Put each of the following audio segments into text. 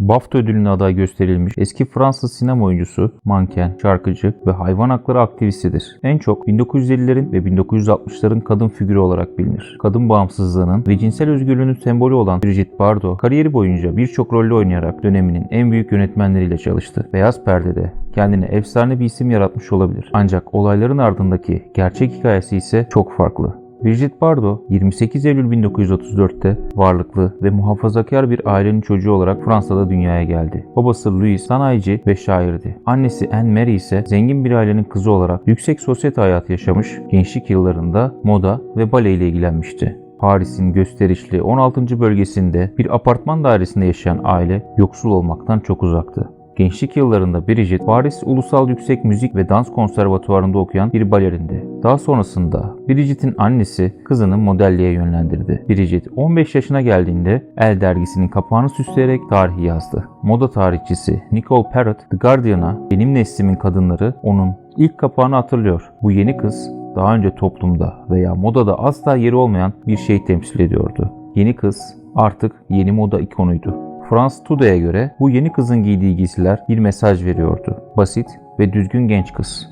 BAFTA ödülüne aday gösterilmiş eski Fransız sinema oyuncusu, manken, şarkıcı ve hayvan hakları aktivistidir. En çok 1950'lerin ve 1960'ların kadın figürü olarak bilinir. Kadın bağımsızlığının ve cinsel özgürlüğünün sembolü olan Brigitte Bardot, kariyeri boyunca birçok rolde oynayarak döneminin en büyük yönetmenleriyle çalıştı. Beyaz perdede kendine efsane bir isim yaratmış olabilir. Ancak olayların ardındaki gerçek hikayesi ise çok farklı. Brigitte Bardot 28 Eylül 1934'te varlıklı ve muhafazakar bir ailenin çocuğu olarak Fransa'da dünyaya geldi. Babası Louis sanayici ve şairdi. Annesi Anne Marie ise zengin bir ailenin kızı olarak yüksek sosyete hayatı yaşamış, gençlik yıllarında moda ve bale ile ilgilenmişti. Paris'in gösterişli 16. bölgesinde bir apartman dairesinde yaşayan aile yoksul olmaktan çok uzaktı. Gençlik yıllarında Brigitte, Paris Ulusal Yüksek Müzik ve Dans Konservatuvarı'nda okuyan bir balerindi. Daha sonrasında Brigitte'in annesi kızını modelliğe yönlendirdi. Brigitte 15 yaşına geldiğinde El dergisinin kapağını süsleyerek tarihi yazdı. Moda tarihçisi Nicole Parrott, The Guardian'a benim neslimin kadınları onun ilk kapağını hatırlıyor. Bu yeni kız daha önce toplumda veya modada asla yeri olmayan bir şey temsil ediyordu. Yeni kız artık yeni moda ikonuydu. France Today'e göre bu yeni kızın giydiği giysiler bir mesaj veriyordu. Basit ve düzgün genç kız.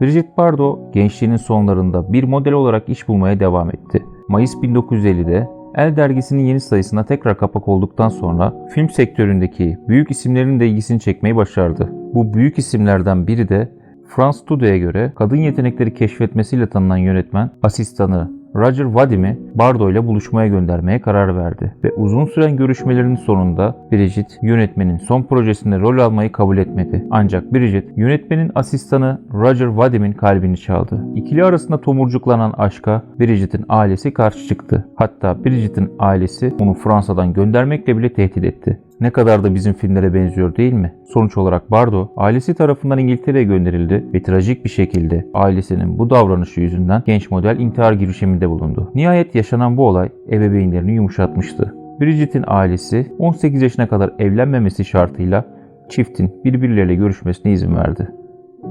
Brigitte Bardot gençliğinin sonlarında bir model olarak iş bulmaya devam etti. Mayıs 1950'de El dergisinin yeni sayısına tekrar kapak olduktan sonra film sektöründeki büyük isimlerin de ilgisini çekmeyi başardı. Bu büyük isimlerden biri de France Today'e göre kadın yetenekleri keşfetmesiyle tanınan yönetmen asistanı Roger Vadim'i Bardo ile buluşmaya göndermeye karar verdi ve uzun süren görüşmelerin sonunda Brigitte yönetmenin son projesinde rol almayı kabul etmedi. Ancak Brigitte yönetmenin asistanı Roger Vadim'in kalbini çaldı. İkili arasında tomurcuklanan aşka Brigitte'in ailesi karşı çıktı. Hatta Brigitte'in ailesi onu Fransa'dan göndermekle bile tehdit etti. Ne kadar da bizim filmlere benziyor değil mi? Sonuç olarak Bardo ailesi tarafından İngiltere'ye gönderildi ve trajik bir şekilde ailesinin bu davranışı yüzünden genç model intihar girişiminde bulundu. Nihayet yaşanan bu olay ebeveynlerini yumuşatmıştı. Bridget'in ailesi 18 yaşına kadar evlenmemesi şartıyla çiftin birbirleriyle görüşmesine izin verdi.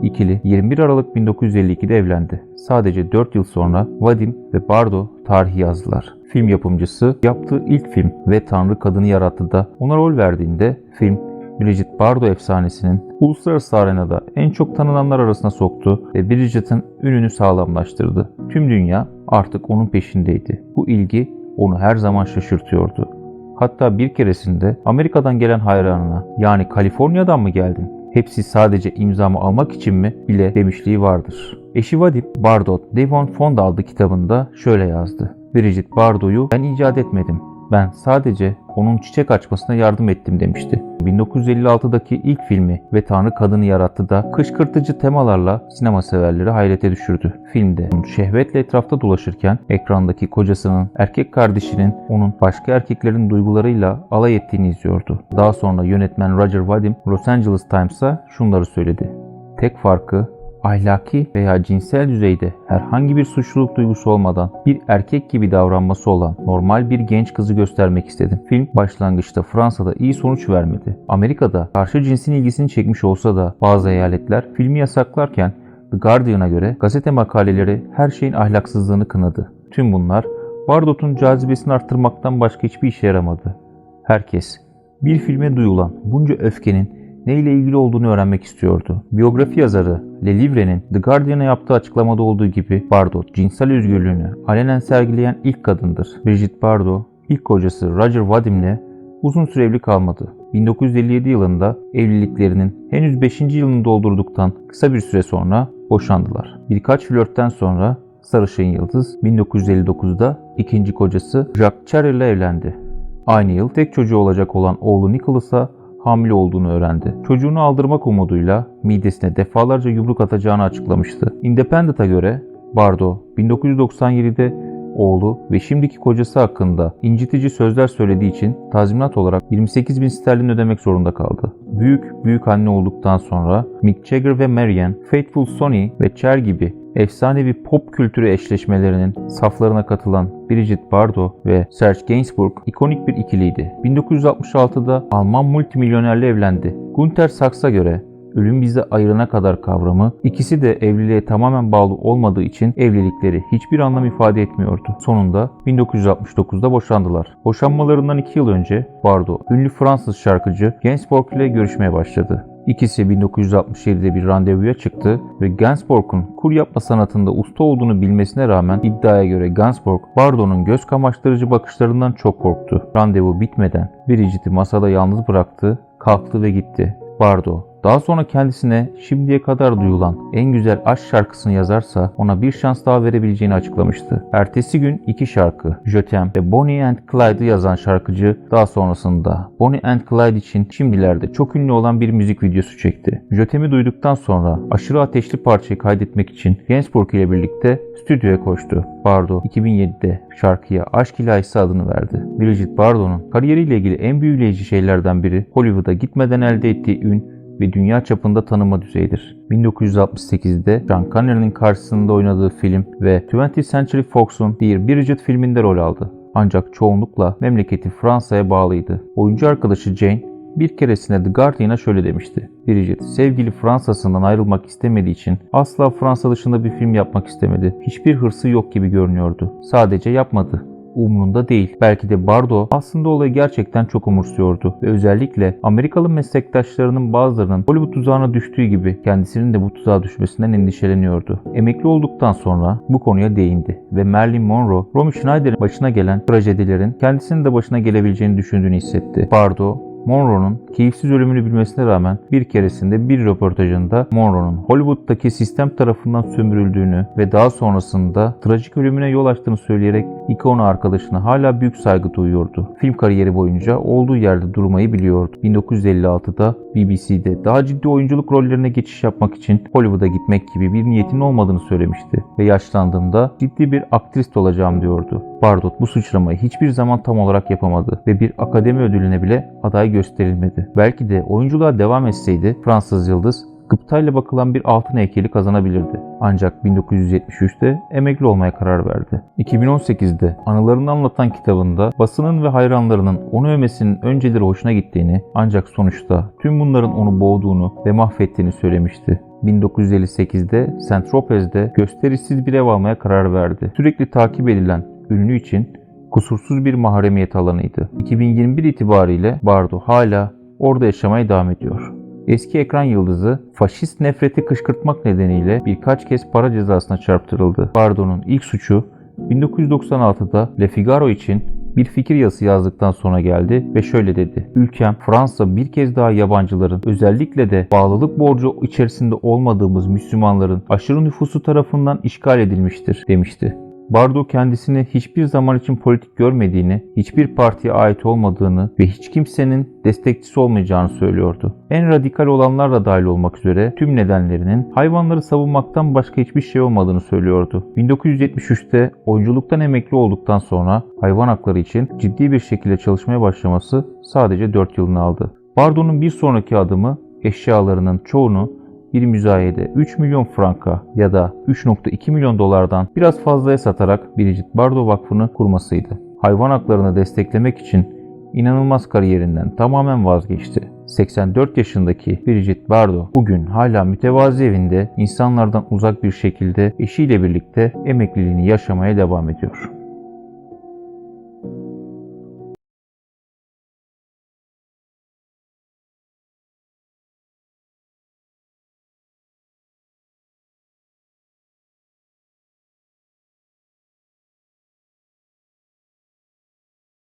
İkili 21 Aralık 1952'de evlendi. Sadece 4 yıl sonra Vadim ve Bardo tarihi yazdılar. Film yapımcısı yaptığı ilk film ve Tanrı Kadını Yarattı da ona rol verdiğinde film Brigitte Bardot efsanesinin uluslararası arenada en çok tanınanlar arasına soktu ve Brigitte'in ününü sağlamlaştırdı. Tüm dünya artık onun peşindeydi. Bu ilgi onu her zaman şaşırtıyordu. Hatta bir keresinde Amerika'dan gelen hayranına yani Kaliforniya'dan mı geldin? Hepsi sadece imzamı almak için mi bile demişliği vardır. Eşi Vadim Bardot Devon Fonda adlı kitabında şöyle yazdı. Brigitte Bardot'u ben icat etmedim. Ben sadece onun çiçek açmasına yardım ettim demişti. 1956'daki ilk filmi ve Tanrı Kadını Yarattı da kışkırtıcı temalarla sinema severleri hayrete düşürdü. Filmde şehvetle etrafta dolaşırken ekrandaki kocasının erkek kardeşinin onun başka erkeklerin duygularıyla alay ettiğini izliyordu. Daha sonra yönetmen Roger Vadim Los Angeles Times'a şunları söyledi. Tek farkı ahlaki veya cinsel düzeyde herhangi bir suçluluk duygusu olmadan bir erkek gibi davranması olan normal bir genç kızı göstermek istedim. Film başlangıçta Fransa'da iyi sonuç vermedi. Amerika'da karşı cinsin ilgisini çekmiş olsa da bazı eyaletler filmi yasaklarken The Guardian'a göre gazete makaleleri her şeyin ahlaksızlığını kınadı. Tüm bunlar Bardot'un cazibesini arttırmaktan başka hiçbir işe yaramadı. Herkes bir filme duyulan bunca öfkenin ne ile ilgili olduğunu öğrenmek istiyordu. Biyografi yazarı Le Livre'nin The Guardian'a yaptığı açıklamada olduğu gibi Bardot cinsel özgürlüğünü alenen sergileyen ilk kadındır. Brigitte Bardot ilk kocası Roger Vadim'le uzun süre evli kalmadı. 1957 yılında evliliklerinin henüz 5. yılını doldurduktan kısa bir süre sonra boşandılar. Birkaç flörtten sonra Sarışın Yıldız 1959'da ikinci kocası Jacques Cherry ile evlendi. Aynı yıl tek çocuğu olacak olan oğlu Nicholas'a hamile olduğunu öğrendi. Çocuğunu aldırmak umuduyla midesine defalarca yumruk atacağını açıklamıştı. Independent'a göre Bardo 1997'de oğlu ve şimdiki kocası hakkında incitici sözler söylediği için tazminat olarak 28 bin sterlin ödemek zorunda kaldı. Büyük büyük anne olduktan sonra Mick Jagger ve Marianne, Faithful Sonny ve Cher gibi efsanevi pop kültürü eşleşmelerinin saflarına katılan Brigitte Bardot ve Serge Gainsbourg ikonik bir ikiliydi. 1966'da Alman multimilyonerle evlendi. Günter Saks'a göre ölüm bizi ayırana kadar kavramı ikisi de evliliğe tamamen bağlı olmadığı için evlilikleri hiçbir anlam ifade etmiyordu. Sonunda 1969'da boşandılar. Boşanmalarından 2 yıl önce Bardo, ünlü Fransız şarkıcı Gainsbourg ile görüşmeye başladı. İkisi 1967'de bir randevuya çıktı ve Gainsbourg'un kur yapma sanatında usta olduğunu bilmesine rağmen iddiaya göre Gainsbourg, Bardo'nun göz kamaştırıcı bakışlarından çok korktu. Randevu bitmeden Brigitte masada yalnız bıraktı, kalktı ve gitti. Bardo, daha sonra kendisine şimdiye kadar duyulan en güzel aşk şarkısını yazarsa ona bir şans daha verebileceğini açıklamıştı. Ertesi gün iki şarkı, Jötem ve Bonnie and Clyde'ı yazan şarkıcı daha sonrasında Bonnie and Clyde için şimdilerde çok ünlü olan bir müzik videosu çekti. Jötem'i duyduktan sonra aşırı ateşli parçayı kaydetmek için Gainsbourg ile birlikte stüdyoya koştu. Bardo 2007'de şarkıya Aşk İlahisi adını verdi. Brigitte Bardot'un kariyeriyle ilgili en büyüleyici şeylerden biri Hollywood'a gitmeden elde ettiği ün ve dünya çapında tanıma düzeyidir. 1968'de Sean Connery'nin karşısında oynadığı film ve 20th Century Fox'un Dear Bridget filminde rol aldı. Ancak çoğunlukla memleketi Fransa'ya bağlıydı. Oyuncu arkadaşı Jane bir keresinde The Guardian'a şöyle demişti. Bridget sevgili Fransa'sından ayrılmak istemediği için asla Fransa dışında bir film yapmak istemedi. Hiçbir hırsı yok gibi görünüyordu. Sadece yapmadı umrunda değil. Belki de Bardo aslında olayı gerçekten çok umursuyordu ve özellikle Amerikalı meslektaşlarının bazılarının Hollywood tuzağına düştüğü gibi kendisinin de bu tuzağa düşmesinden endişeleniyordu. Emekli olduktan sonra bu konuya değindi ve Marilyn Monroe, Romy Schneider'in başına gelen trajedilerin kendisinin de başına gelebileceğini düşündüğünü hissetti. Bardo Monroe'nun keyifsiz ölümünü bilmesine rağmen bir keresinde bir röportajında Monroe'nun Hollywood'daki sistem tarafından sömürüldüğünü ve daha sonrasında trajik ölümüne yol açtığını söyleyerek ikonu arkadaşına hala büyük saygı duyuyordu. Film kariyeri boyunca olduğu yerde durmayı biliyordu. 1956'da BBC'de daha ciddi oyunculuk rollerine geçiş yapmak için Hollywood'a gitmek gibi bir niyetin olmadığını söylemişti ve yaşlandığımda ciddi bir aktrist olacağım diyordu. Bardot bu sıçramayı hiçbir zaman tam olarak yapamadı ve bir akademi ödülüne bile aday gösterilmedi. Belki de oyunculuğa devam etseydi Fransız yıldız gıptayla bakılan bir altın heykeli kazanabilirdi. Ancak 1973'te emekli olmaya karar verdi. 2018'de anılarını anlatan kitabında basının ve hayranlarının onu övmesinin önceleri hoşuna gittiğini ancak sonuçta tüm bunların onu boğduğunu ve mahvettiğini söylemişti. 1958'de Saint Tropez'de gösterişsiz bir ev almaya karar verdi. Sürekli takip edilen ünlü için kusursuz bir mahremiyet alanıydı. 2021 itibariyle Bardo hala orada yaşamaya devam ediyor. Eski ekran yıldızı faşist nefreti kışkırtmak nedeniyle birkaç kez para cezasına çarptırıldı. Bardo'nun ilk suçu 1996'da Le Figaro için bir fikir yazısı yazdıktan sonra geldi ve şöyle dedi. Ülkem Fransa bir kez daha yabancıların özellikle de bağlılık borcu içerisinde olmadığımız Müslümanların aşırı nüfusu tarafından işgal edilmiştir demişti. Bardo kendisini hiçbir zaman için politik görmediğini, hiçbir partiye ait olmadığını ve hiç kimsenin destekçisi olmayacağını söylüyordu. En radikal olanlar da dahil olmak üzere tüm nedenlerinin hayvanları savunmaktan başka hiçbir şey olmadığını söylüyordu. 1973'te oyunculuktan emekli olduktan sonra hayvan hakları için ciddi bir şekilde çalışmaya başlaması sadece 4 yılını aldı. Bardo'nun bir sonraki adımı eşyalarının çoğunu bir müzayede 3 milyon franka ya da 3.2 milyon dolardan biraz fazlaya satarak Brigitte Bardot Vakfı'nı kurmasıydı. Hayvan haklarını desteklemek için inanılmaz kariyerinden tamamen vazgeçti. 84 yaşındaki Brigitte Bardot bugün hala mütevazi evinde insanlardan uzak bir şekilde eşiyle birlikte emekliliğini yaşamaya devam ediyor.